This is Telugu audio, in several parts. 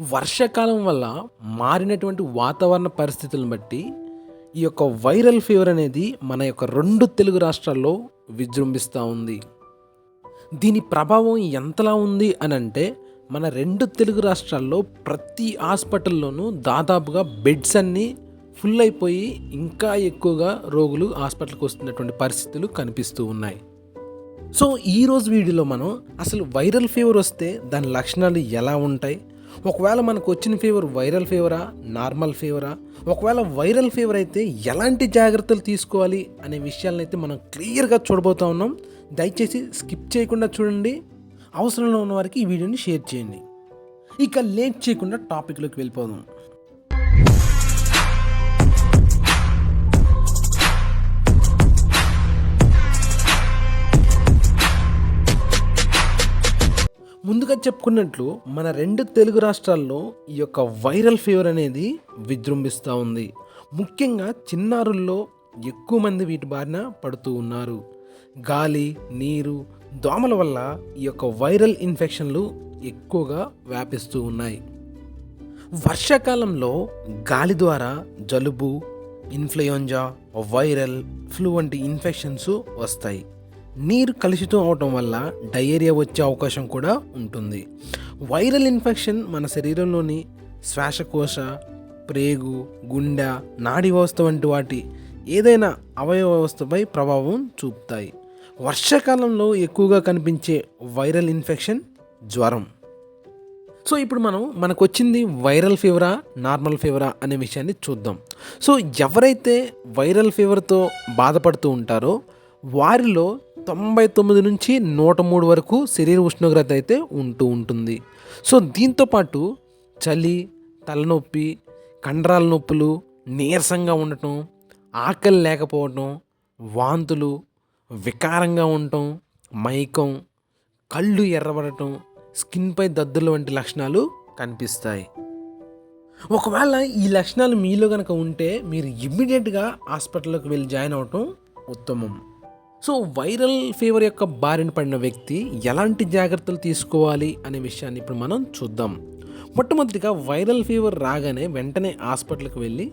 వర్షాకాలం వల్ల మారినటువంటి వాతావరణ పరిస్థితులను బట్టి ఈ యొక్క వైరల్ ఫీవర్ అనేది మన యొక్క రెండు తెలుగు రాష్ట్రాల్లో విజృంభిస్తూ ఉంది. దీని ప్రభావం ఎంతలా ఉంది అని అంటే మన రెండు తెలుగు రాష్ట్రాల్లో ప్రతి హాస్పిటల్లోనూ దాదాపుగా బెడ్స్ అన్నీ ఫుల్ అయిపోయి ఇంకా ఎక్కువగా రోగులు హాస్పిటల్కి వస్తున్నటువంటి పరిస్థితులు కనిపిస్తూ ఉన్నాయి. సో ఈరోజు వీడియోలో మనం అసలు వైరల్ ఫీవర్ వస్తే దాని లక్షణాలు ఎలా ఉంటాయి? ఒకవేళ మనకు వచ్చిన ఫీవర్ వైరల్ ఫీవరా నార్మల్ ఫీవరా ఒకవేళ వైరల్ ఫీవర్ అయితే ఎలాంటి జాగ్రత్తలు తీసుకోవాలి అనే విషయాలను అయితే మనం క్లియర్గా చూడబోతా ఉన్నాం. దయచేసి స్కిప్ చేయకుండా చూడండి. అవసరంలో ఉన్న వారికి ఈ వీడియోని షేర్ చేయండి. ఇక లేట్ చేయకుండా టాపిక్లోకి వెళ్ళిపోదాం. ముందుగా చెప్పుకున్నట్లు మన రెండు తెలుగు రాష్ట్రాల్లో ఈ యొక్క వైరల్ ఫీవర్ అనేది విజృంభిస్తూ ఉంది. ముఖ్యంగా చిన్నారుల్లో ఎక్కువ మంది వీటి బారిన పడుతూ ఉన్నారు. గాలి నీరు దోమల వల్ల ఈ యొక్క వైరల్ ఇన్ఫెక్షన్లు ఎక్కువగా వ్యాపిస్తూ ఉన్నాయి. వర్షాకాలంలో గాలి ద్వారా జలుబు ఇన్ఫ్లుయెంజా వైరల్ ఫ్లూ వంటి ఇన్ఫెక్షన్స్ వస్తాయి. నీరు కలుషితం అవటం వల్ల డయేరియా వచ్చే అవకాశం కూడా ఉంటుంది. వైరల్ ఇన్ఫెక్షన్ మన శరీరంలోని శ్వాసకోశ ప్రేగు గుండె నాడీ వ్యవస్థ వంటి వాటి ఏదైనా అవయవ వ్యవస్థపై ప్రభావం చూపుతాయి. వర్షాకాలంలో ఎక్కువగా కనిపించే వైరల్ ఇన్ఫెక్షన్ జ్వరం. సో ఇప్పుడు మనం మనకు వచ్చింది వైరల్ ఫీవరా నార్మల్ ఫీవరా అనే విషయాన్ని చూద్దాం. సో ఎవరైతే వైరల్ ఫీవర్తో బాధపడుతూ ఉంటారో వారిలో తొంభై తొమ్మిది నుంచి నూట మూడు వరకు శరీర ఉష్ణోగ్రత అయితే ఉంటూ ఉంటుంది. సో దీంతోపాటు చలి తలనొప్పి కండరాల నొప్పులు నీరసంగా ఉండటం ఆకలి లేకపోవటం వాంతులు వికారంగా ఉండటం మైకం కళ్ళు ఎర్రబడటం స్కిన్పై దద్దులు వంటి లక్షణాలు కనిపిస్తాయి. ఒకవేళ ఈ లక్షణాలు మీలో కనుక ఉంటే మీరు ఇమ్మీడియట్గా హాస్పిటల్లోకి వెళ్ళి జాయిన్ అవటం ఉత్తమం. సో వైరల్ ఫీవర్ యొక్క బారిన పడిన వ్యక్తి ఎలాంటి జాగ్రత్తలు తీసుకోవాలి అనే విషయాన్ని ఇప్పుడు మనం చూద్దాం. మొట్టమొదటిగా వైరల్ ఫీవర్ రాగానే వెంటనే హాస్పిటల్కి వెళ్ళి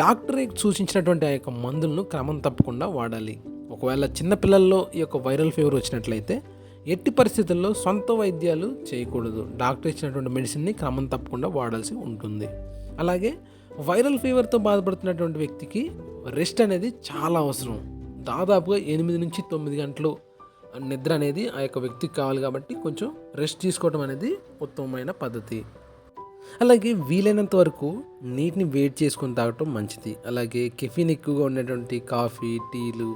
డాక్టర్ సూచించినటువంటి ఆ యొక్క మందులను క్రమం తప్పకుండా వాడాలి. ఒకవేళ చిన్నపిల్లల్లో ఈ యొక్క వైరల్ ఫీవర్ వచ్చినట్లయితే ఎట్టి పరిస్థితుల్లో సొంత వైద్యాలు చేయకూడదు. డాక్టర్ ఇచ్చినటువంటి మెడిసిన్ని క్రమం తప్పకుండా వాడాల్సి ఉంటుంది. అలాగే వైరల్ ఫీవర్తో బాధపడుతున్నటువంటి వ్యక్తికి రెస్ట్ అనేది చాలా అవసరం. దాదాపుగా ఎనిమిది నుంచి తొమ్మిది గంటలు నిద్ర అనేది ఆ యొక్క వ్యక్తికి కావాలి కాబట్టి కొంచెం రెస్ట్ తీసుకోవడం అనేది ఉత్తమమైన పద్ధతి. అలాగే వీలైనంత వరకు నీటిని వేడి చేసుకొని తాగటం మంచిది. అలాగే కెఫీన్ ఎక్కువగా ఉండేటువంటి కాఫీ టీలు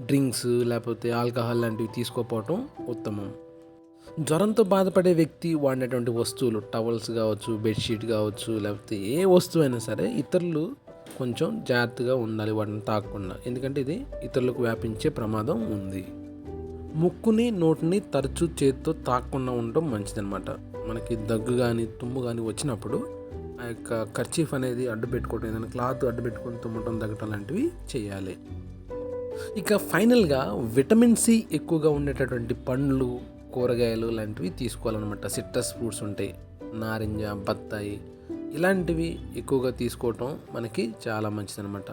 డ్రింక్స్ లేకపోతే ఆల్కహాల్ లాంటివి తీసుకోకపోవటం ఉత్తమం. జ్వరంతో బాధపడే వ్యక్తి వాడినటువంటి వస్తువులు టవల్స్ కావచ్చు బెడ్షీట్ కావచ్చు లేకపోతే ఏ వస్తువు అయినా సరే ఇతరులు కొంచెం జాగ్రత్తగా ఉండాలి వాటిని తాకకుండా. ఎందుకంటే ఇది ఇతరులకు వ్యాపించే ప్రమాదం ఉంది. ముక్కుని నోటిని తరచూ చేతితో తాకకుండా ఉండటం మంచిదన్నమాట. మనకి దగ్గు కానీ తుమ్ము కానీ వచ్చినప్పుడు ఆ యొక్క ఖర్చీఫ్ అనేది అడ్డు పెట్టుకోవటం ఏదైనా క్లాత్ అడ్డు పెట్టుకొని తుమ్మటం తగ్గటం లాంటివి చేయాలి. ఇక ఫైనల్గా విటమిన్ సి ఎక్కువగా ఉండేటటువంటి పండ్లు కూరగాయలు లాంటివి తీసుకోవాలన్నమాట. సిట్రస్ ఫ్రూట్స్ ఉంటాయి. నారింజ బత్తాయి ఇలాంటివి ఎక్కువగా తీసుకోవటం మనకి చాలా మంచిదనమాట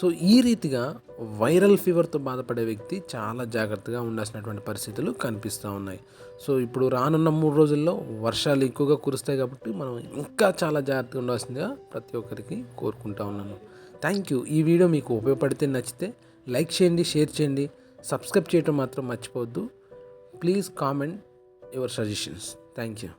సో ఈ రీతిగా వైరల్ ఫీవర్తో బాధపడే వ్యక్తి చాలా జాగ్రత్తగా ఉండాల్సినటువంటి పరిస్థితులు కనిపిస్తూ ఉన్నాయి. సో ఇప్పుడు రానున్న మూడు రోజుల్లో వర్షాలు ఎక్కువగా కురుస్తాయి కాబట్టి మనం ఇంకా చాలా జాగ్రత్తగా ఉండాల్సిందిగా ప్రతి ఒక్కరికి కోరుకుంటా ఉన్నాను. Thank you. ఈ వీడియో మీకు ఉపయోగపడితే నచ్చితే లైక్ చేయండి షేర్ చేయండి. సబ్స్క్రైబ్ చేయటం మాత్రం మర్చిపోవద్దు. Please comment your suggestions. Thank you.